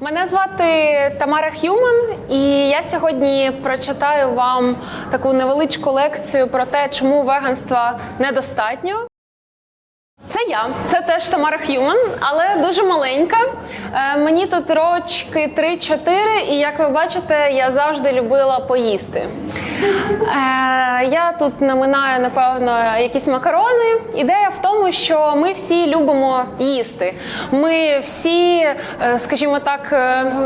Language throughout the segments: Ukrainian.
Мене звати Тамара Х'юман, і я сьогодні прочитаю вам таку невеличку лекцію про те, чому веганства недостатньо. Це я, це теж Тамара Х'юман, але дуже маленька. Е, мені тут рочки 3-4, і як ви бачите, я завжди любила поїсти. Е, я тут наминаю, напевно, якісь макарони. Ідея в тому, що ми всі любимо їсти. Ми всі, е, скажімо так,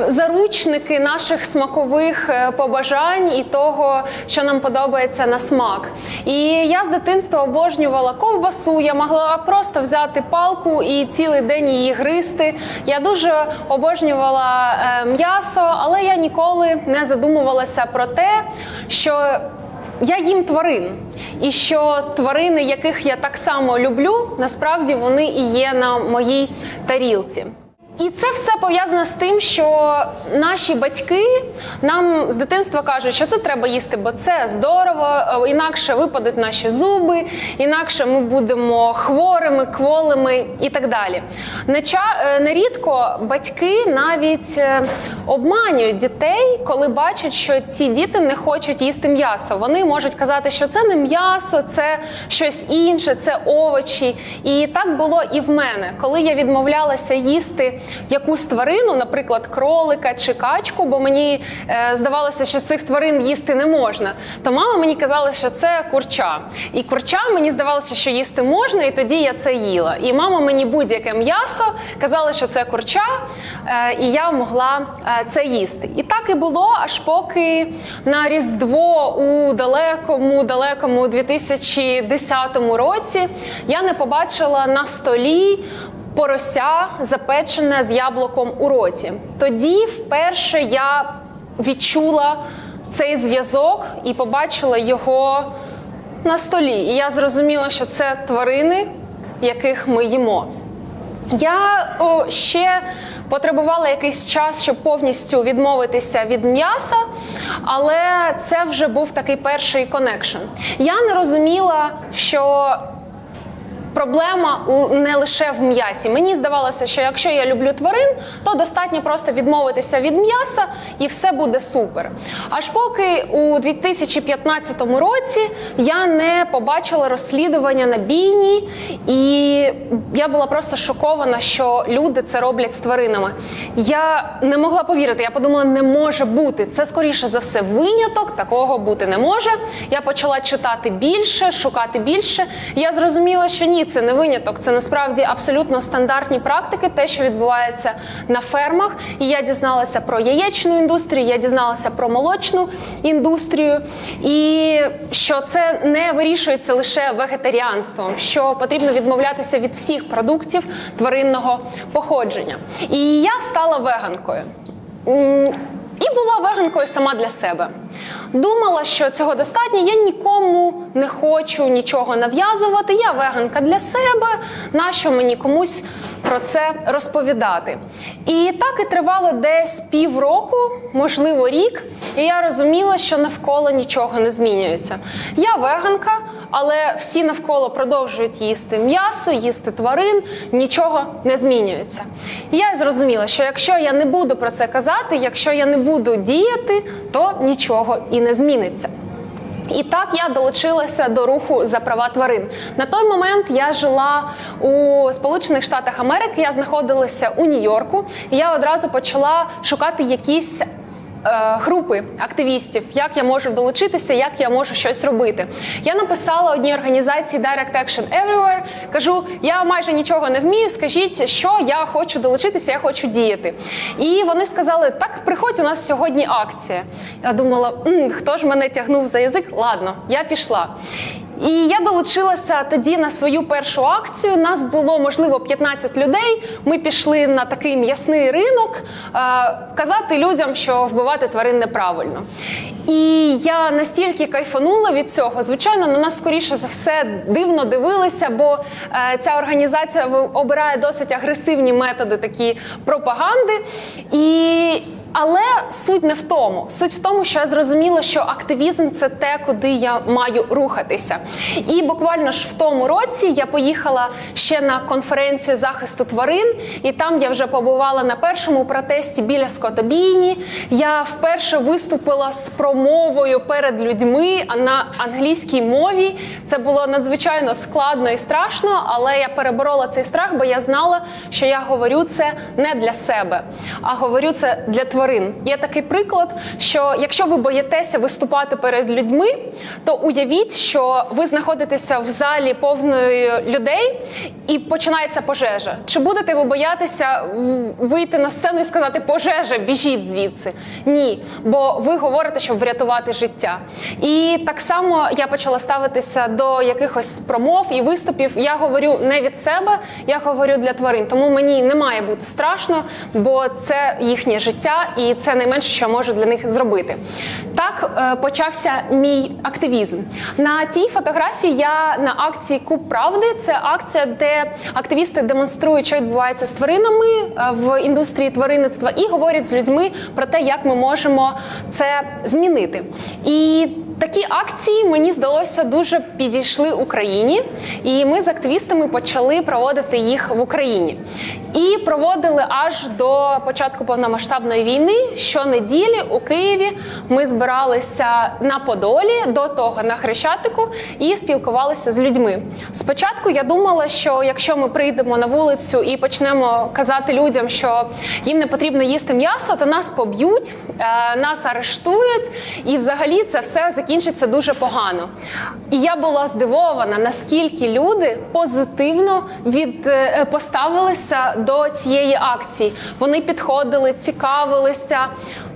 заручники наших смакових побажань і того, що нам подобається на смак. І я з дитинства обожнювала ковбасу. Я могла просто взяти палку і цілий день її гризти. Я дуже обожнювала е, м'ясо, але я ніколи не задумувалася про те, що я їм тварин, і що тварини, яких я так само люблю, насправді вони і є на моїй тарілці. І це все пов'язано з тим, що наші батьки нам з дитинства кажуть, що це треба їсти, бо це здорово, е, інакше випадуть наші зуби, інакше ми будемо хворими, кволими і так далі. Е, Нерідко батьки навіть е, обманюють дітей, коли бачать, що ці діти не хочуть їсти м'ясо. Вони можуть казати, що це не м'ясо, це щось інше, це овочі. І так було і в мене, коли я відмовлялася їсти якусь тварину, наприклад, кролика чи качку, бо мені е, здавалося, що цих тварин їсти не можна. То мама мені казала, що це курча. І курча мені здавалося, що їсти можна, і тоді я це їла. І мама мені будь-яке м'ясо казала, що це курча, е, і я могла е, це їсти. І так і було, аж поки на Різдво у далекому, далекому 2010 році я не побачила на столі порося запечене з яблуком у роті. Тоді вперше я відчула цей зв'язок і побачила його на столі. І я зрозуміла, що це тварини, яких ми їмо. Я о, ще потребувала якийсь час, щоб повністю відмовитися від м'яса, але це вже був такий перший коннекшн. Я не розуміла, що Проблема у- не лише в м'ясі. Мені здавалося, що якщо я люблю тварин, то достатньо просто відмовитися від м'яса і все буде супер. Аж поки у 2015 році я не побачила розслідування на бійні, і я була просто шокована, що люди це роблять з тваринами. Я не могла повірити. Я подумала, не може бути. Це скоріше за все виняток, такого бути не може. Я почала читати більше, шукати більше. Я зрозуміла, що ні, це не виняток. Це насправді абсолютно стандартні практики, те, що відбувається на фермах. І я дізналася про яєчну індустрію, я дізналася про молочну індустрію, і що це не вирішується лише вегетаріанством, що потрібно відмовлятися від всіх продуктів тваринного походження. І я стала веганкою. І була веганкою сама для себе. Думала, що цього достатньо. Я нікому не хочу нічого нав'язувати. Я веганка для себе. Нащо мені комусь про це розповідати? І так і тривало десь півроку, можливо, рік. І я розуміла, що навколо нічого не змінюється. Я веганка, але всі навколо продовжують їсти м'ясо, їсти тварин, нічого не змінюється. І я зрозуміла, що якщо я не буду про це казати, якщо я не буду діяти, то нічого і не зміниться. І так я долучилася до руху за права тварин. На той момент я жила у Сполучених Штатах Америки. Я знаходилася у Нью-Йорку. І я одразу почала шукати якісь. Е, Групи активістів, як я можу долучитися, як я можу щось робити. Я написала одній організації Direct Action Everywhere. Кажу, я майже нічого не вмію. Скажіть, що я хочу долучитися, я хочу діяти. І вони сказали: так, приходь, у нас сьогодні акція. Я думала, «М, хто ж мене тягнув за язик? Ладно, я пішла. І я долучилася тоді на свою першу акцію. Нас було можливо 15 людей. Ми пішли на такий м'ясний ринок е, казати людям, що вбивати тварин неправильно. І я настільки кайфанула від цього. Звичайно, на нас скоріше за все дивно дивилися, бо е, ця організація обирає досить агресивні методи такі пропаганди. І але суть не в тому. Суть в тому, що я зрозуміла, що активізм це те, куди я маю рухатися. І буквально ж в тому році я поїхала ще на конференцію захисту тварин, і там я вже побувала на першому протесті біля скотобійні. Я вперше виступила з промовою перед людьми на англійській мові. Це було надзвичайно складно і страшно, але я переборола цей страх, бо я знала, що я говорю це не для себе, а говорю це для тварин. Є такий приклад, що якщо ви боїтеся виступати перед людьми, то уявіть, що ви знаходитеся в залі повної людей і починається пожежа. Чи будете ви боятися вийти на сцену і сказати пожежа, біжіть звідси? Ні, бо ви говорите, щоб врятувати життя. І так само я почала ставитися до якихось промов і виступів. Я говорю не від себе, я говорю для тварин. Тому мені не має бути страшно, бо це їхнє життя, і це найменше, що я можу для них зробити. Так е, почався мій активізм. На тій фотографії я на акції Куб Правди. Це акція, де активісти демонструють, що відбувається з тваринами е, в індустрії тваринництва, і говорять з людьми про те, як ми можемо це змінити. І такі акції мені здалося дуже підійшли Україні, і ми з активістами почали проводити їх в Україні. І проводили аж до початку повномасштабної війни. Щонеділі у Києві ми збиралися на Подолі до того на Хрещатику і спілкувалися з людьми. Спочатку я думала, що якщо ми прийдемо на вулицю і почнемо казати людям, що їм не потрібно їсти м'ясо, то нас поб'ють, е, нас арештують, і взагалі це все закінчиться дуже погано. І я була здивована, наскільки люди позитивно від е, поставилися до цієї акції. Вони підходили, цікавилися.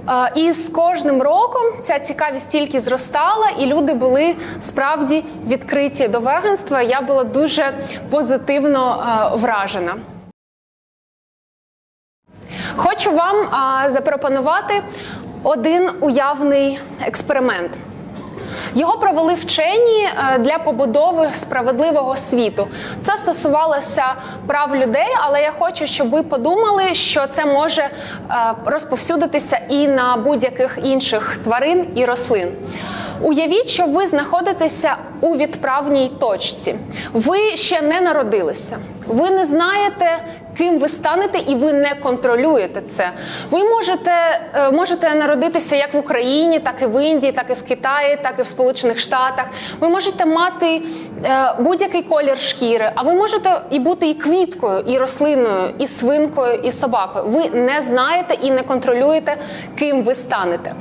Е, І з кожним роком ця цікавість тільки зростала, і люди були справді відкриті до веганства. Я була дуже позитивно е, вражена. Хочу вам запропонувати один уявний експеримент. Його провели вчені е, для побудови справедливого світу. Це стосувалося прав людей, але я хочу, щоб ви подумали, що це може е, розповсюдитися і на будь-яких інших тварин і рослин. Уявіть, що ви знаходитеся у відправній точці. Ви ще не народилися. Ви не знаєте, ким ви станете, і ви не контролюєте це. Ви можете, е, можете народитися як в Україні, так і в Індії, так і в Китаї, так і в Сполучених Штатах. Ви можете мати е, будь-який колір шкіри, а ви можете і бути і квіткою, і рослиною, і свинкою, і собакою. Ви не знаєте і не контролюєте, ким ви станете.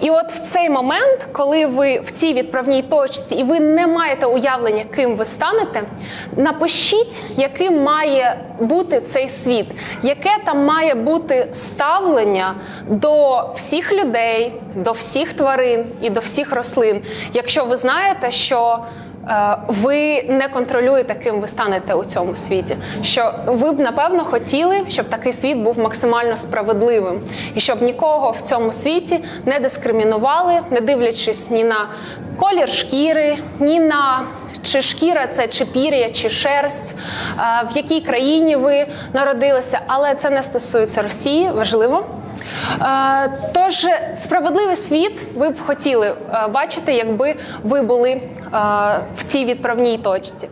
І от в цей момент, коли ви в цій відправній точці і ви не маєте уявлення, ким ви станете, напишіть, яким має бути цей світ, яке там має бути ставлення до всіх людей, до всіх тварин і до всіх рослин, якщо ви знаєте, що е, ви не контролюєте, ким ви станете у цьому світі. Що ви б напевно хотіли, щоб такий світ був максимально справедливим, і щоб нікого в цьому світі не дискримінували, не дивлячись ні на колір шкіри, ні на чи шкіра це чи пір'я, чи шерсть, е, в якій країні ви народилися, але це не стосується Росії, важливо. Е, Тож справедливий світ ви б хотіли е, бачити, якби ви були в цій відправній точці.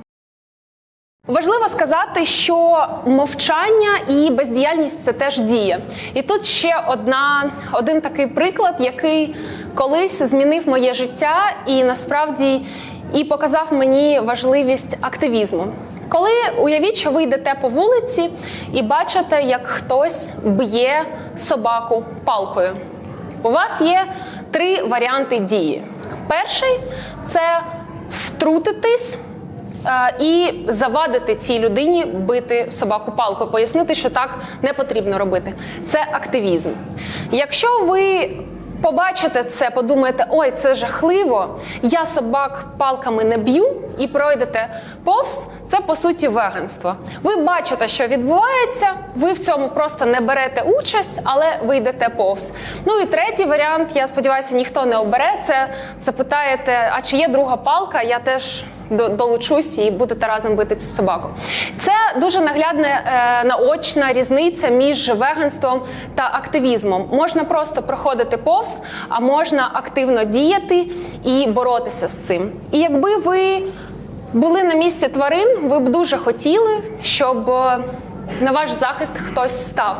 Важливо сказати, що мовчання і бездіяльність це теж дія. І тут ще одна, один такий приклад, який колись змінив моє життя і насправді і показав мені важливість активізму. Коли уявіть, що ви йдете по вулиці і бачите, як хтось б'є собаку палкою. У вас є три варіанти дії. Перший це втрутитись е, і завадити цій людині бити собаку палкою, пояснити, що так не потрібно робити. Це активізм. Якщо ви побачите це, подумаєте, ой, це жахливо, я собак палками не б'ю і пройдете повз. Це по суті веганство. Ви бачите, що відбувається, ви в цьому просто не берете участь, але ви йдете повз. Ну і третій варіант, я сподіваюся, ніхто не обере це. Запитаєте, а чи є друга палка? Я теж долучусь і будете разом бити цю собаку. Це дуже наглядна е, наочна різниця між веганством та активізмом. Можна просто проходити повз, а можна активно діяти і боротися з цим. І якби ви були на місці тварин, ви б дуже хотіли, щоб е, на ваш захист хтось став.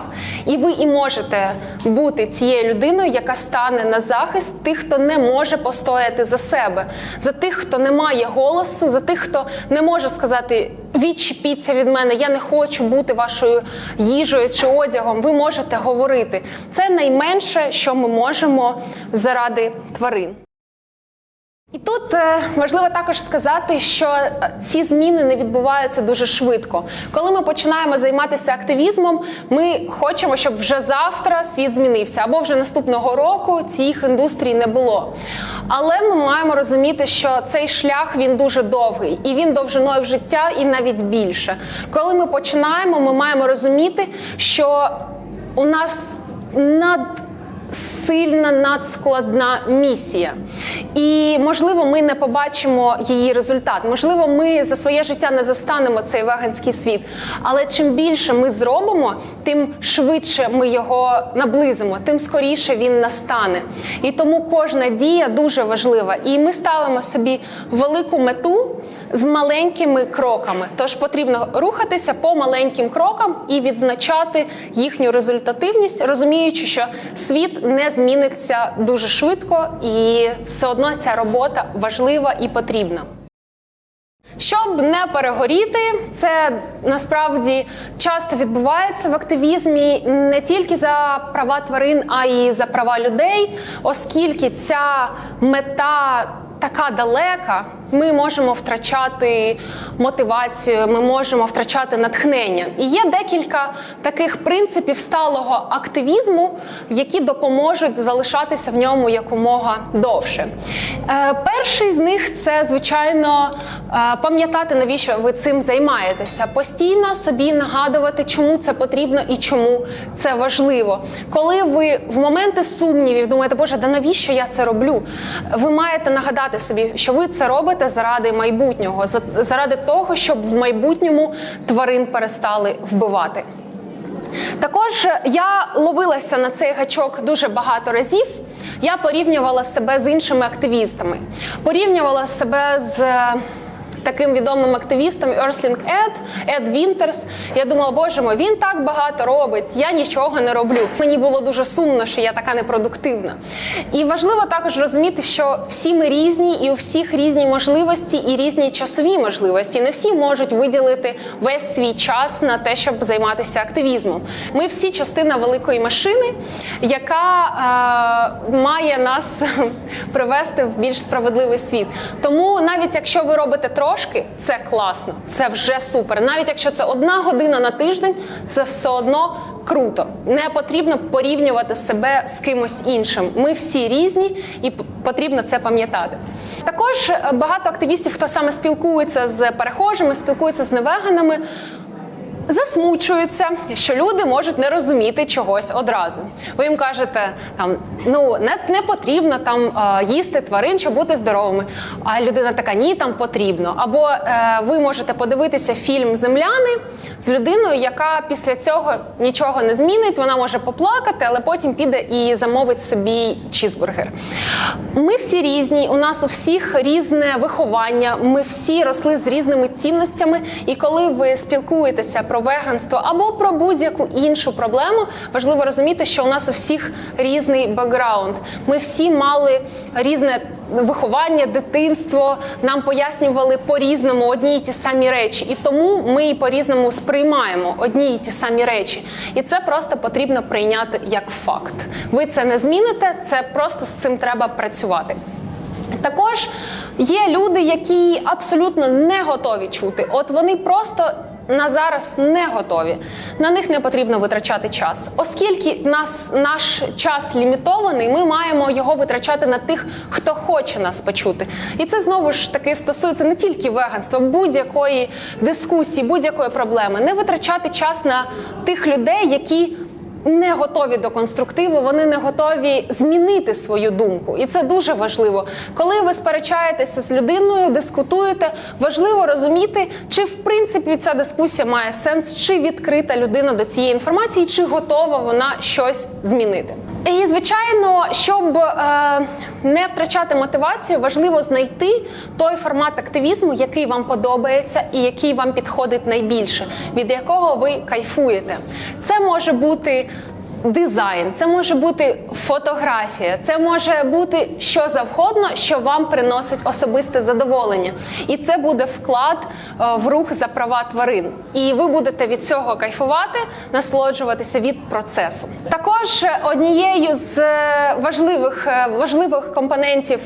І ви і можете бути цією людиною, яка стане на захист тих, хто не може постояти за себе, за тих, хто не має голосу, за тих, хто не може сказати відчепіться від мене, я не хочу бути вашою їжею чи одягом. Ви можете говорити. Це найменше, що ми можемо заради тварин. І тут е, важливо також сказати, що е, ці зміни не відбуваються дуже швидко. Коли ми починаємо займатися активізмом, ми хочемо, щоб вже завтра світ змінився, або вже наступного року цих індустрій не було. Але ми маємо розуміти, що цей шлях він дуже довгий, і він довжиною в життя, і навіть більше. Коли ми починаємо, ми маємо розуміти, що у нас над сильна надскладна місія. І можливо, ми не побачимо її результат. Можливо, ми за своє життя не застанемо цей веганський світ. Але чим більше ми зробимо, тим швидше ми його наблизимо, тим скоріше він настане. І тому кожна дія дуже важлива. І ми ставимо собі велику мету. З маленькими кроками, тож потрібно рухатися по маленьким крокам і відзначати їхню результативність, розуміючи, що світ не зміниться дуже швидко, і все одно ця робота важлива і потрібна. Щоб не перегоріти, це насправді часто відбувається в активізмі не тільки за права тварин, а й за права людей, оскільки ця мета така далека, ми можемо втрачати мотивацію, ми можемо втрачати натхнення. І є декілька таких принципів сталого активізму, які допоможуть залишатися в ньому якомога довше. Е, перший з них це звичайно е, пам'ятати, навіщо ви цим займаєтеся, постійно собі нагадувати, чому це потрібно і чому це важливо. Коли ви в моменти сумнівів думаєте, Боже, да навіщо я це роблю? Ви маєте нагадати собі, що ви це робите заради майбутнього, заради того, щоб в майбутньому тварин перестали вбивати. Також я ловилася на цей гачок дуже багато разів. Я порівнювала себе з іншими активістами, порівнювала себе з таким відомим активістом Ерслінг Ед, Ед Вінтерс. Я думала, боже мой, він так багато робить, я нічого не роблю. Мені було дуже сумно, що я така непродуктивна. І важливо також розуміти, що всі ми різні, і у всіх різні можливості і різні часові можливості. Не всі можуть виділити весь свій час на те, щоб займатися активізмом. Ми всі частина великої машини, яка е, має нас привести в більш справедливий світ. Тому навіть якщо ви робите трошки, це класно, це вже супер. Навіть якщо це одна година на тиждень, це все одно. Круто, не потрібно порівнювати себе з кимось іншим. Ми всі різні, і потрібно це пам'ятати. Також е, багато активістів, хто саме спілкується з перехожими, спілкується з невеганами, засмучуються, що люди можуть не розуміти чогось одразу. Ви їм кажете, там ну не, не потрібно там е, їсти тварин, щоб бути здоровими. А людина така, ні, там потрібно. Або е, ви можете подивитися фільм Земляни з людиною, яка після цього нічого не змінить. Вона може поплакати, але потім піде і замовить собі чізбургер. Ми всі різні, у нас у всіх різне виховання. Ми всі росли з різними цінностями. І коли ви спілкуєтеся про веганство або про будь-яку іншу проблему, важливо розуміти, що у нас у всіх різний бекграунд. Ми всі мали різне виховання, дитинство. Нам пояснювали по-різному одні й ті самі речі, і тому ми і по-різному сприймаємо одні й ті самі речі. І це просто потрібно прийняти як факт. Ви це не зміните, це просто з цим треба працювати. Також є люди, які абсолютно не готові чути. От вони просто на зараз не готові. На них не потрібно витрачати час, оскільки нас наш час лімітований, ми маємо його витрачати на тих, хто хоче нас почути. І це знову ж таки стосується не тільки веганства, будь-якої дискусії, будь-якої проблеми. Не витрачати час на тих людей, які не готові до конструктиву, вони не готові змінити свою думку, і це дуже важливо. Коли ви сперечаєтеся з людиною, дискутуєте, важливо розуміти, чи в принципі ця дискусія має сенс, чи відкрита людина до цієї інформації, чи готова вона щось змінити. І звичайно, щоб е, не втрачати мотивацію, важливо знайти той формат активізму, який вам подобається і який вам підходить найбільше, від якого ви кайфуєте. Це може бути. Дизайн, це може бути фотографія, це може бути що завгодно, що вам приносить особисте задоволення, і це буде вклад е, в рух за права тварин. І ви будете від цього кайфувати, насолоджуватися від процесу. Також однією з е, важливих е, важливих компонентів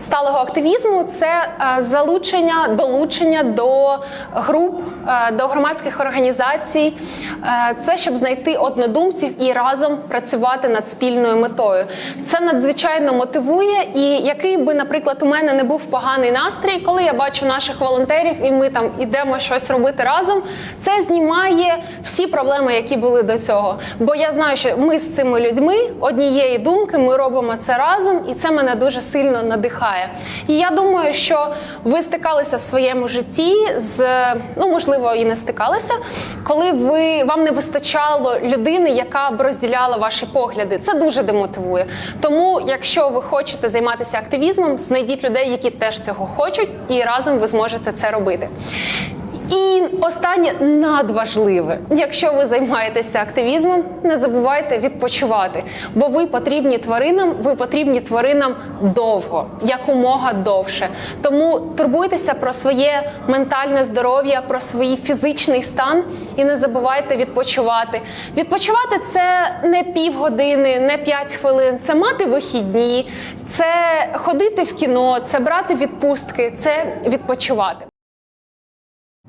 сталого активізму це е, залучення, долучення до груп, е, до громадських організацій. Е, Це щоб знайти однодумців і разом працювати над спільною метою. Це надзвичайно мотивує. І який би, наприклад, у мене не був поганий настрій, коли я бачу наших волонтерів, і ми там ідемо щось робити разом. Це знімає всі проблеми, які були до цього. Бо я знаю, що ми з цими людьми однієї думки, ми робимо це разом, і це мене дуже сильно надихає. І я думаю, що ви стикалися в своєму житті з ну можливо і не стикалися, коли ви вам не вистачало людини, яка б розділяла ваші погляди. Це дуже демотивує. Тому, якщо ви хочете займатися активізмом, знайдіть людей, які теж цього хочуть, і разом ви зможете це робити. І останнє надважливе, якщо ви займаєтеся активізмом, не забувайте відпочивати, бо ви потрібні тваринам, ви потрібні тваринам довго, якомога довше. Тому турбуйтеся про своє ментальне здоров'я, про свій фізичний стан і не забувайте відпочивати. Відпочивати це не півгодини, не п'ять хвилин, це мати вихідні, це ходити в кіно, це брати відпустки, це відпочивати.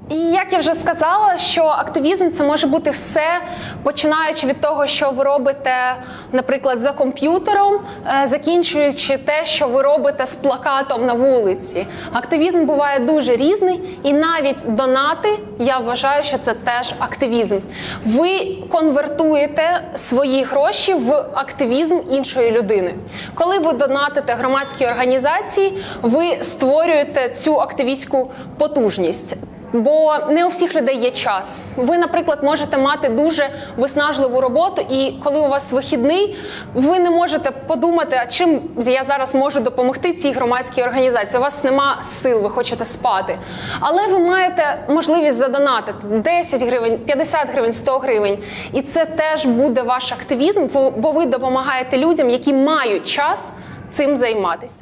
І як я вже сказала, що активізм це може бути все, починаючи від того, що ви робите, наприклад, за комп'ютером, е, закінчуючи те, що ви робите з плакатом на вулиці. Активізм буває дуже різний, і навіть донати я вважаю, що це теж активізм. Ви конвертуєте свої гроші в активізм іншої людини. Коли ви донатите громадській організації, ви створюєте цю активістську потужність. Бо не у всіх людей є час. Ви, наприклад, можете мати дуже виснажливу роботу, і коли у вас вихідний, ви не можете подумати, а чим я зараз можу допомогти цій громадській організації. У вас нема сил, ви хочете спати. Але ви маєте можливість задонатити 10 гривень, 50 гривень, 100 гривень. І це теж буде ваш активізм, бо ви допомагаєте людям, які мають час цим займатися.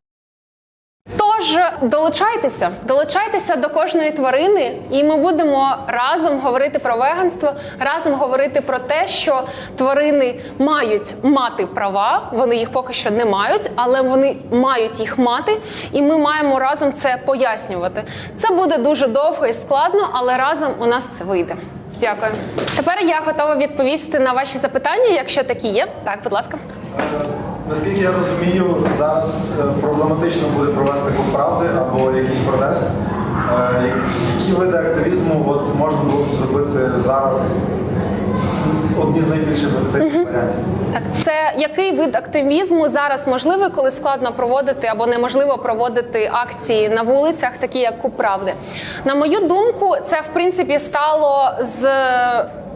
Тож долучайтеся, долучайтеся до кожної тварини, і ми будемо разом говорити про веганство, разом говорити про те, що тварини мають мати права. Вони їх поки що не мають, але вони мають їх мати, і ми маємо разом це пояснювати. Це буде дуже довго і складно, але разом у нас це вийде. Дякую. Тепер я готова відповісти на ваші запитання, якщо такі є. Так, будь ласка. Наскільки я розумію, зараз е, проблематично буде провести куб правди або якийсь протест. Е, Які види активізму от, можна було б зробити зараз одні з найбільш ефективних варіантів? Так, це який вид активізму зараз можливий, коли складно проводити або неможливо проводити акції на вулицях, такі як Куб правди? На мою думку, це в принципі стало з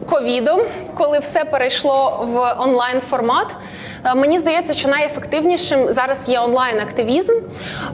ковідом, коли все перейшло в онлайн формат. Е, Мені здається, що найефективнішим зараз є онлайн-активізм.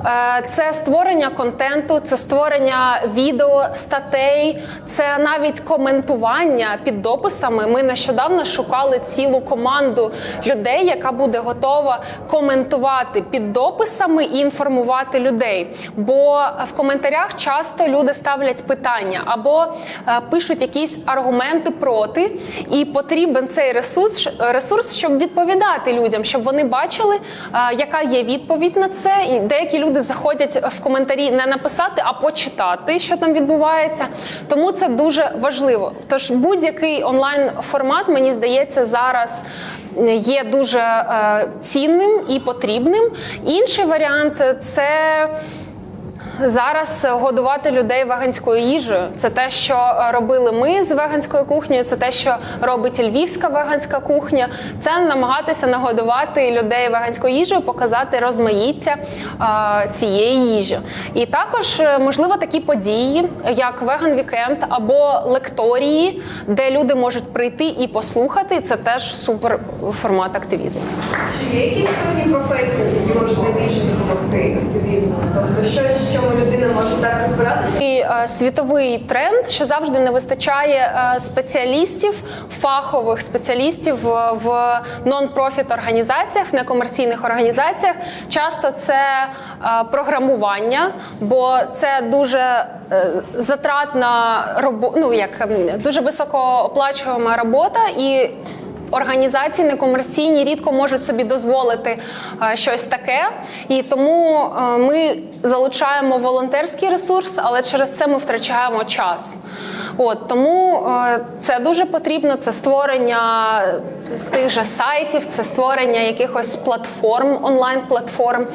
Е, Це створення контенту, це створення відео, статей, це навіть коментування під дописами. Ми нещодавно шукали цілу команду людей, яка буде готова коментувати під дописами і інформувати людей. Бо в коментарях часто люди ставлять питання або е, пишуть якісь аргументи проти, і потрібен цей ресурс, ресурс, щоб відповідати людям, щоб вони бачили, е, яка є відповідь на це. І деякі люди заходять в коментарі не написати, а почитати, що там відбувається. Тому це дуже важливо. Тож будь-який онлайн формат, мені здається, зараз є дуже е, цінним і потрібним. Інший варіант це. Зараз годувати людей веганською їжею. Це те, що е, робили ми з веганською кухнею, це те, що робить львівська веганська кухня. Це намагатися нагодувати людей веганською їжею, показати розмаїття е, цієї їжі. І також е, можливо такі події, як веган вікенд або лекторії, де люди можуть прийти і послухати. Це теж супер формат активізму. Чи є якісь певні професії, які можуть найбільше допомогти активізму? Тобто щось, в чому людина може так розбиратися? І е, світовий тренд, що завжди не вистачає е, спеціалістів, фахових спеціалістів в, в нон-профіт організаціях, в некомерційних організаціях. Часто це е, програмування, бо це дуже е, затратна робота, ну як дуже високооплачувана робота і. Організації некомерційні рідко можуть собі дозволити е, щось таке, і тому е, ми залучаємо волонтерський ресурс, але через це ми втрачаємо час. От тому е, це дуже потрібно. Це створення тих же сайтів, це створення якихось платформ, онлайн-платформ.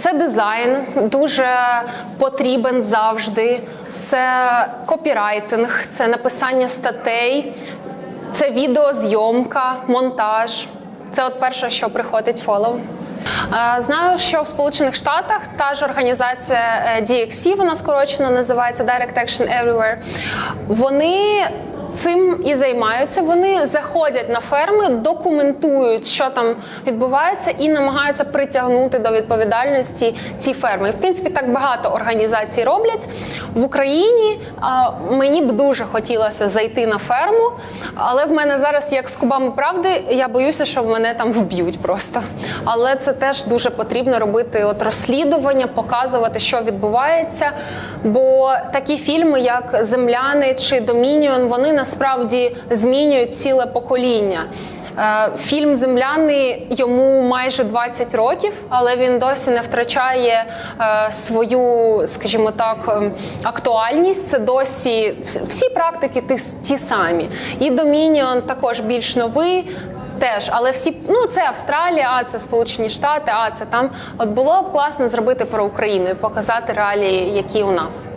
Це дизайн дуже потрібен завжди. Це копірайтинг, це написання статей, це відеозйомка, монтаж. Це от перше, що приходить follow. Е, Знаю, що в Сполучених Штатах та ж організація е, DXC, вона скорочено називається Direct Action Everywhere. Вони цим і займаються. Вони заходять на ферми, документують, що там відбувається, і намагаються притягнути до відповідальності ці ферми. І, в принципі, так багато організацій роблять в Україні. а, Мені б дуже хотілося зайти на ферму, але в мене зараз, як з кубами правди, я боюся, що мене там вб'ють просто. Але це теж дуже потрібно робити от розслідування, показувати, що відбувається. Бо такі фільми, як Земляни чи Домініон, вони насправді змінюють ціле покоління. Е, Фільм Земляни йому майже 20 років, але він досі не втрачає е, свою, скажімо так, ем, актуальність. Це досі всі практики ті самі. І Домініон також більш новий. Теж, але всі ну це Австралія, а це Сполучені Штати, а це там. От було б класно зробити про Україну і показати реалії, які у нас.